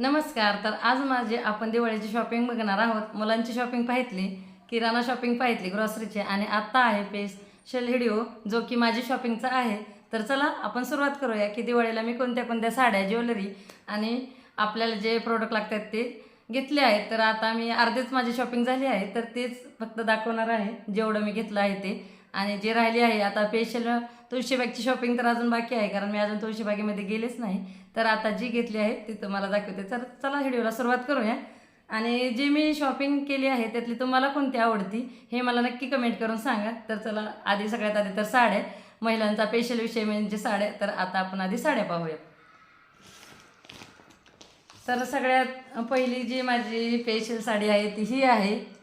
नमस्कार तर आज माझे आपण दिवाळीची शॉपिंग बघणार आहोत. मुलांची शॉपिंग पाहितली किराणा शॉपिंग पाहितली ग्रॉसरीची आणि आत्ता आहे पेज शेल हिडिओ जो की माझी शॉपिंगचा आहे. तर चला आपण सुरुवात करूया की दिवाळीला मी कोणत्या कोणत्या साड्या ज्वेलरी आणि आपल्याला जे प्रोडक्ट लागतात ते घेतले आहेत. तर आता मी अर्धीच माझी शॉपिंग झाली आहे तर तेच फक्त दाखवणार आहे जेवढं मी घेतलं आहे ते. आणि जे राहिली आहे आता पेशल तुळशीबागची शॉपिंग तर अजून बाकी आहे कारण मी अजून तुळशीबागेमध्ये गेलेच नाही. तर आता जी घेतली आहे ती तुम्हाला दाखवते. तर चला व्हिडिओला सुरुवात करूया. आणि जी मी शॉपिंग केली आहे त्यातली तुम्हाला कोणती आवडती हे मला नक्की कमेंट करून सांगा. तर चला आधी सगळ्यात आधी तर साड्या. महिलांचा पेशल विषय म्हणजे साड्या. तर आता आपण आधी साड्या पाहूया. तर सगळ्यात पहिली जी माझी स्पेशल साडी आहे ती ही आहे.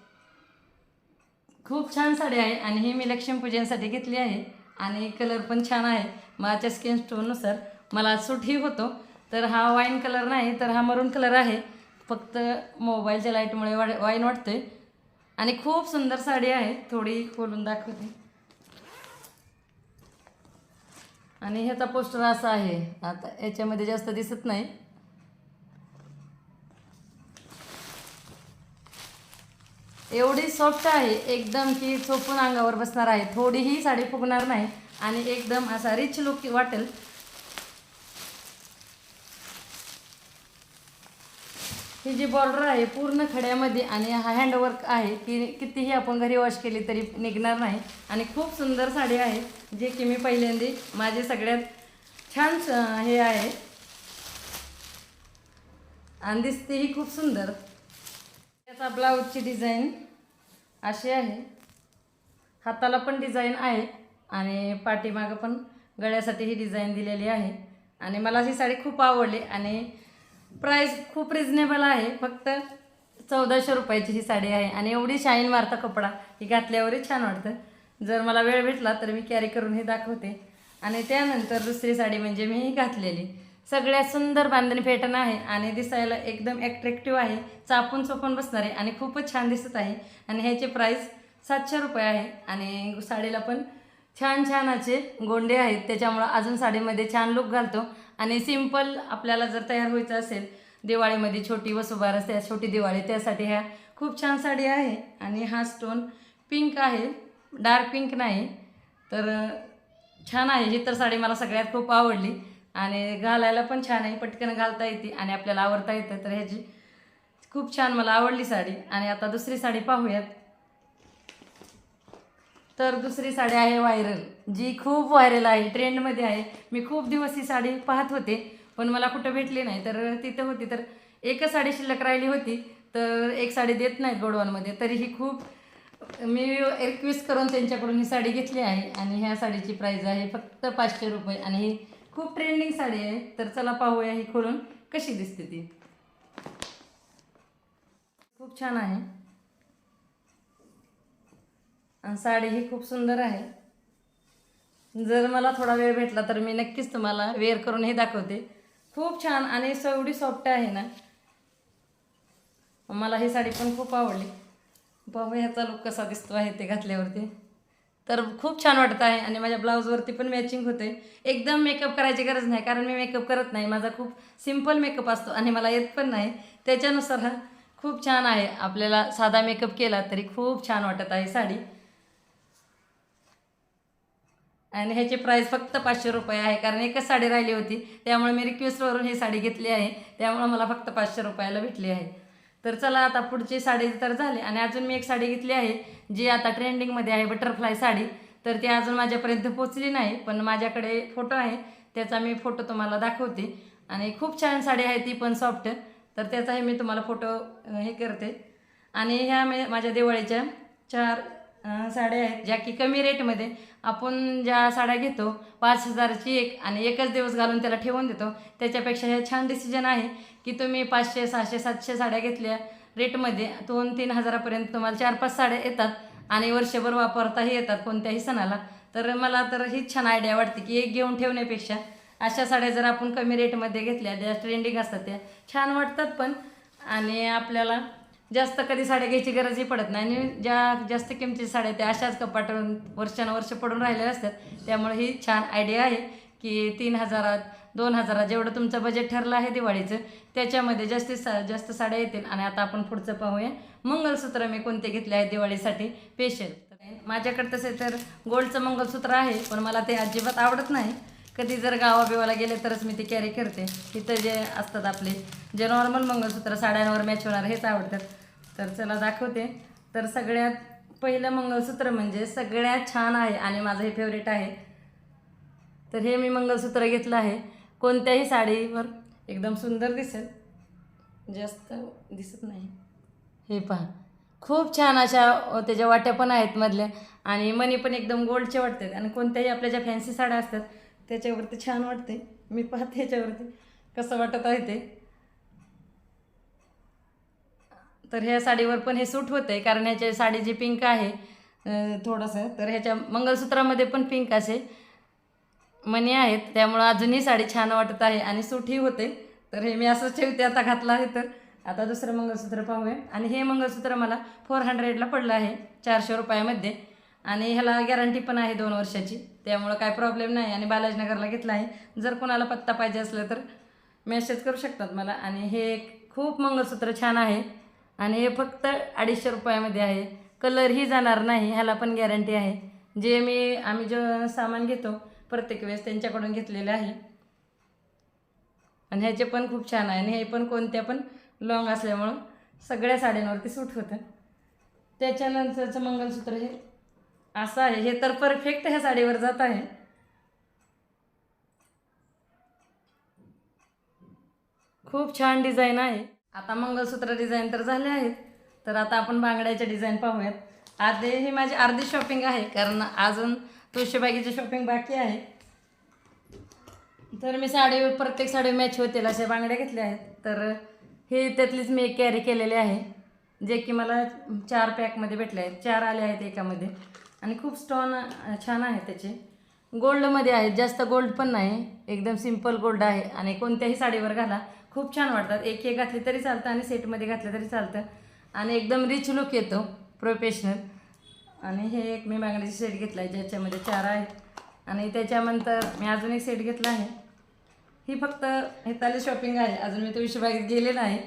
खूप छान साडी आहे आणि ही मी लक्ष्मीपूजनसाठी घेतली आहे आणि कलर पण छान आहे. माझ्या स्किन टोननुसार मला सूटही होतो. तर हा वाईन कलर नाही तर हा मरून कलर आहे. फक्त मोबाईलच्या लाईटमुळे वा वाईन वाटतोय. आणि खूप सुंदर साडी आहे. थोडी खोलून दाखवते. आणि ह्याचा पोस्टर असा आहे. आता याच्यामध्ये जास्त दिसत नाही. एवढी सॉफ्ट आहे एकदम की चोपून अंगावर बसणार आहे. थोडीही साडी फुगणार नाही आणि एकदम असा रिच लुक वाटेल. ही जी बॉर्डर आहे पूर्ण खड्यामध्ये आणि हा हँडवर्क आहे की कितीही आपण घरी वॉश केली तरी निघणार नाही. आणि खूप सुंदर साडी आहे जे की मी पहिल्यांदा माझे सगळ्यात छान हे आहे. आणि दिसतेही खूप सुंदर. त्याचा ब्लाऊजची डिझाईन अशी आहे. हाताला पण डिझाईन आहे आणि पाठीमागं पण गळ्यासाठी ही डिझाईन दिलेली आहे. आणि मला ही साडी खूप आवडली आणि प्राईस खूप रिजनेबल आहे. फक्त चौदाशे रुपयाची ही साडी आहे आणि एवढी शाईन मारता कपडा ही घातल्यावरही छान वाटतं. जर मला वेळ भेटला तर मी कॅरी करून हे दाखवते. आणि त्यानंतर दुसरी साडी म्हणजे मी ही घातलेली. सगळ्यात सुंदर बांधणी पॅटर्न आहे आणि दिसायला एकदम ॲट्रॅक्टिव्ह आहे. चापून चोपून बसणार आहे आणि खूपच छान दिसत आहे. आणि ह्याचे प्राईस सातशे रुपये आहे. आणि साडीला पण छान छान असे गोंडे आहेत. त्याच्यामुळं अजून साडीमध्ये छान लुक घालतो. आणि सिंपल आपल्याला जर तयार व्हायचं असेल दिवाळीमध्ये छोटी वसुबार असते छोटी दिवाळी त्यासाठी ह्या खूप छान साडी आहे. आणि हा स्टोन पिंक आहे. डार्क पिंक नाही. तर छान आहे. ही तर साडी मला सगळ्यात खूप आवडली. आणि घालायला पण छान आहे. पटकन घालता येते आणि आपल्याला आवडता येतं. तर ह्याची खूप छान मला आवडली साडी. आणि आता दुसरी साडी पाहूयात. तर दुसरी साडी आहे व्हायरल जी खूप व्हायरल आहे. ट्रेंडमध्ये आहे. मी खूप दिवस ही साडी पाहत होते पण मला कुठं भेटली नाही. तर तिथं होती. तर एकच साडी शिल्लक राहिली होती. तर एक साडी देत नाहीत गोडवानमध्ये तरी ही खूप मी रिक्वेस्ट करून त्यांच्याकडून ही साडी घेतली आहे. आणि ह्या साडीची प्राईज आहे फक्त पाचशे रुपये. आणि ही खूप ट्रेंडिंग साडी आहे. तर चला पाहूया ही खोलून कशी दिसते ती. खूप छान आहे. आणि साडी ही खूप सुंदर आहे. जर मला थोडा वेळ भेटला तर मी नक्कीच तुम्हाला वेअर करून हे दाखवते. खूप छान आणि स- एवढी सॉफ्ट आहे ना. मला ही साडी पण खूप आवडली. बाबा ह्याचा लुक कसा दिसतो आहे ते घातल्यावरती. तर खूप छान वाटत आहे आणि माझ्या ब्लाऊजवरती पण मॅचिंग होते एकदम मेकअप करायची गरज नाही कारण मी मेकअप करत नाही. माझा खूप सिंपल मेकअप असतो आणि मला येत पण नाही. त्याच्यानुसार हा खूप छान आहे. आपल्याला साधा मेकअप केला तरी खूप छान वाटत आहे साडी. आणि ह्याची प्राईस फक्त पाचशे रुपये आहे कारण एकच साडी राहिली होती. त्यामुळे मी रिक्वेस्टवरून ही साडी घेतली आहे. त्यामुळे मला फक्त पाचशे रुपयाला भेटली आहे. तर चला आता पुढची साडी तर झाली आणि अजून मी एक साडी घेतली आहे. जी आता ट्रेंडिंगमध्ये आहे बटरफ्लाय साडी तर ती अजून माझ्यापर्यंत पोचली नाही पण माझ्याकडे फोटो आहे. त्याचा मी फोटो तुम्हाला दाखवते. आणि खूप छान साडी आहे ती पण सॉफ्ट तर त्याचाही मी तुम्हाला फोटो हे करते. आणि ह्या मी माझ्या दिवाळीच्या चार साड्या आहेत ज्या की कमी रेटमध्ये आपण ज्या साड्या घेतो पाच हजाराची एक आणि एकच दिवस घालून त्याला ठेवून देतो. त्याच्यापेक्षा हे छान डिसिजन आहे की तुम्ही पाचशे सहाशे सातशे साड्या घेतल्या रेटमध्ये दोन तीन हजारापर्यंत तुम्हाला चार पाच साड्या येतात आणि वर्षभर वापरताही येतात कोणत्याही सणाला. तर मला तर हीच छान आयडिया वाटते की एक घेऊन ठेवण्यापेक्षा अशा साड्या जर आपण कमी रेटमध्ये घेतल्या ज्या ट्रेंडिंग असतात त्या छान वाटतात पण. आणि आपल्याला जास्त कधी साड्या घ्यायची गरजही पडत नाही. आणि ज्या जास्त किमतीच्या साड्या त्या अशाच कपाटावरून वर्षानुवर्ष पडून राहिलेल्या असतात. त्यामुळे ही छान आयडिया आहे की तीन हजारात दोन हजारात जेवढं तुमचं बजेट ठरलं आहे दिवाळीचं त्याच्यामध्ये जास्तीत सा जास्त साड्या येतील. आणि आता आपण पुढचं पाहूया. मंगलसूत्र मी कोणते घेतले आहे दिवाळीसाठी? स्पेशल माझ्याकडे तसे तर गोल्डचं मंगलसूत्र आहे पण मला ते अजिबात आवडत नाही. कधी जर गावाबिवाला गेले तरच मी ते कॅरी करते. तिथं जे असतात आपले जे नॉर्मल मंगलसूत्र साड्यांवर मॅच होणार हेच आवडतात. तर चला दाखवते. तर सगळ्यात पहिलं मंगलसूत्र म्हणजे सगळ्यात छान आहे आणि माझं हे फेवरेट आहे. तर हे मी मंगलसूत्र घेतलं आहे. कोणत्याही साडीवर एकदम सुंदर दिसेल. जास्त दिसत नाही. हे पहा. खूप छान अशा त्याच्या वाट्या पण आहेत मधल्या आणि मनी पण एकदम गोल्डचे वाटतात आणि कोणत्याही आपल्या ज्या फॅन्सी साड्या असतात त्याच्यावरती छान वाटते. मी पाहते ह्याच्यावरती कसं वाटत आहे ते. तर ह्या साडीवर पण हे सूट होतं आहे कारण ह्याच्या साडी जी पिंक आहे थोडंसं तर ह्याच्या मंगलसूत्रामध्ये पण पिंक असे मणी आहेत त्यामुळं अजूनही साडी छान वाटत आहे आणि सूटही होते. तर हे मी असंच ठेवते आता घातलं आहे तर. आता दुसरं मंगळसूत्र पाहूया. आणि हे मंगळसूत्र मला फोर हंड्रेडला पडलं आहे चारशे रुपयामध्ये. आणि ह्याला गॅरंटी पण आहे दोन वर्षाची. त्यामुळं काय प्रॉब्लेम नाही. आणि बालाजनगरला घेतला आहे. जर कोणाला पत्ता पाहिजे असलं तर मेसेज करू शकतात मला. आणि हे खूप मंगळसूत्र छान आहे. आणि हे फक्त अडीचशे रुपयामध्ये आहे. कलरही जाणार नाही. ह्याला पण गॅरंटी आहे. जे मी आम्ही जे सामान घेतो प्रत्येक वेळेस त्यांच्याकडून घेतलेले आहे. आणि ह्याचे पण खूप छान आहे. आणि हे पण कोणत्या पण लॉंग असल्यामुळं सगळ्या साड्यांवरती सूट होतं. त्याच्यानंतरचं मंगलसूत्र हे असं आहे. हे तर परफेक्ट ह्या साडीवर जात आहे. खूप छान डिझाईन आहे. आता मंगळसूत्र डिझाईन तर झाले आहेत. तर आता आपण बांगड्याच्या डिझाईन पाहूयात. आधी ही माझी अर्धी शॉपिंग आहे कारण अजून तुळशीबागेची शॉपिंग बाकी आहे. तर मी साडी प्रत्येक साडी मॅच होतील अशा बांगड्या घेतल्या आहेत. तर हे त्यातलीच मी एक कॅरी केलेली आहे जे की मला चार पॅकमध्ये भेटले आहेत. चार आले आहेत एकामध्ये. आणि खूप स्टॉन छान आहे त्याचे. गोल्डमध्ये आहेत जास्त गोल्ड पण नाही. एकदम सिंपल गोल्ड आहे. आणि कोणत्याही साडीवर घाला खूप छान वाटतात. एक एक घातली तरी चालतं आणि सेटमध्ये घातलं तरी चालतं. आणि एकदम रिच लुक येतो. प्रोफेशनल आणि हे एक मी बांगड्याची सेट घेतला आहे ज्याच्यामध्ये चार आहेत. आणि त्याच्यानंतर मी अजून एक सेट घेतला आहे. ही फक्त हेताली शॉपिंग आहे. अजून मी तुळशीबागेत गेले नाही.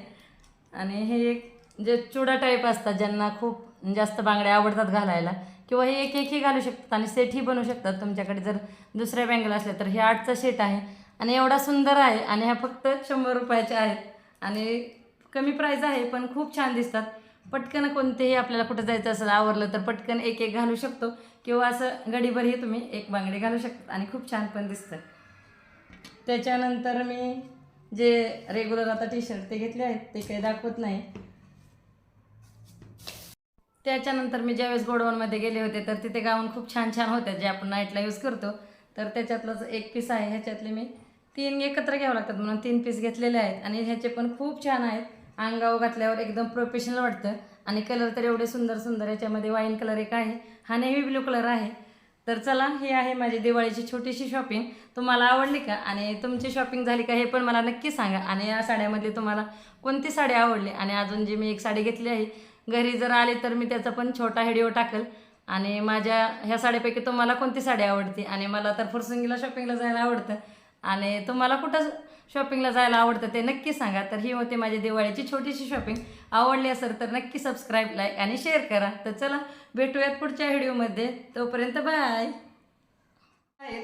आणि हे एक जे चुडा टाईप असतात ज्यांना खूप जास्त बांगड्या आवडतात घालायला किंवा हे एक एकही घालू शकतात आणि सेटही बनवू शकतात. तुमच्याकडे जर दुसऱ्या बँगल असल्या तर हे आठचा सेट आहे. आणि एवढा सुंदर आहे आणि ह्या फक्त शंभर रुपयाच्या आहेत. आणि कमी प्राईज आहे पण खूप छान दिसतात. पटकन कोणतेही आपल्याला कुठं जायचं असेल आवरलं तर पटकन एक एक घालू शकतो. किंवा असं गडीभरही तुम्ही एक बांगडी घालू शकता आणि खूप छान पण दिसतं. त्याच्यानंतर मी जे रेग्युलर आता टी शर्ट ते घेतले आहेत ते काही दाखवत नाही. त्याच्यानंतर मी ज्यावेळेस गोडवनमध्ये गेले होते तर तिथे गाऊन खूप छान छान होते जे आपण नाईटला यूज करतो. तर त्याच्यातलंच एक पीस आहे ह्याच्यातले मी तीन एकत्र घ्यावं लागतात म्हणून तीन पीस घेतलेले आहेत. आणि ह्याचे पण खूप छान आहेत. अंगावर घातल्यावर एकदम प्रोफेशनल वाटतं. आणि कलर तर एवढे सुंदर सुंदर याच्यामध्ये वाईन कलर एक आहे. हा नेव्ही ब्ल्यू कलर आहे. तर चला हे आहे माझी दिवाळीची छोटीशी शॉपिंग तुम्हाला आवडली का? आणि तुमची शॉपिंग झाली का हे पण मला नक्की सांगा. आणि या साड्यामध्ये तुम्हाला कोणती साडी आवडली? आणि अजून जी मी एक साडी घेतली आहे घरी जर आले तर मी त्याचा पण छोटा व्हिडिओ टाकेल. आणि माझ्या ह्या साड्यापैकी तुम्हाला कोणती साडी आवडते? आणि मला तर फुरसंगीला शॉपिंगला जायला आवडतं. आणि तुम्हाला कुठं शॉपिंगला जायला आवडतं ते नक्की सांगा. तर ही होती माझी दिवाळीची छोटीशी शॉपिंग. आवडली असेल तर नक्की सबस्क्राईब लाईक आणि शेअर करा. तर चला भेटूयात पुढच्या व्हिडिओमध्ये तोपर्यंत बाय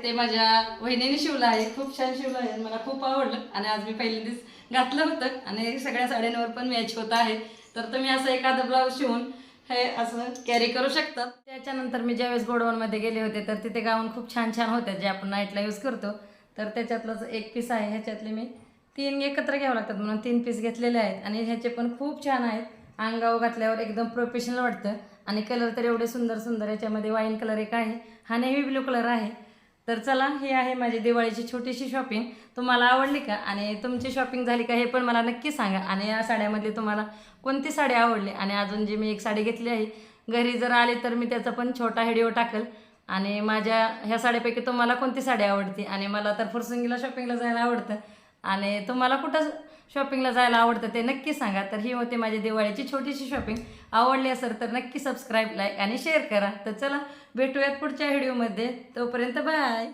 ते माझ्या वहिनीने शिवलं आहे. खूप छान शिवलं आहे. मला खूप आवडलं. आणि आज मी पहिल्यांदाच घातलं होतं. आणि सगळ्या साड्यांवर पण मॅच होत आहे. तर तुम्ही असं एखादं ब्लाऊज शिवून हे असं कॅरी करू शकतात त्याच्यानंतर मी ज्यावेळेस गोडवनमध्ये गेले होते तर तिथे गाऊन खूप छान छान होते जे आपण नाईटला यूज करतो. तर त्याच्यातलंच एक पीस आहे ह्याच्यातले मी तीन एकत्र घ्यावं लागतात म्हणून तीन पीस घेतलेले आहेत. आणि ह्याचे पण खूप छान आहेत. अंगावर घातल्यावर एकदम प्रोफेशनल वाटतं. आणि कलर तर एवढे सुंदर सुंदर याच्यामध्ये वाईन कलर एक आहे. हा नेव्ही ब्ल्यू कलर आहे. तर चला ही आहे माझी दिवाळीची छोटीशी शॉपिंग तुम्हाला आवडली का? आणि तुमची शॉपिंग झाली का? हे पण मला नक्की सांगा. आणि या साड्यामध्ये तुम्हाला कोणती साडी आवडली? आणि अजून जी मी एक साडी घेतली आहे घरी जर आली तर मी त्याचा पण छोटा व्हिडिओ टाकेल. आणि माझ्या ह्या साड्यापैकी तुम्हाला कोणती साडी आवडते? आणि मला तर फुरसंगीला शॉपिंगला जायला आवडतं. आणि तुम्हाला कुठं शॉपिंगला जायला आवडतं ते नक्की सांगा. तर ही होती माझी दिवाळीची छोटीशी शॉपिंग आवडली असेल तर नक्की सबस्क्राईब लाईक आणि शेअर करा. तर चला भेटूयात पुढच्या व्हिडिओमध्ये तोपर्यंत बाय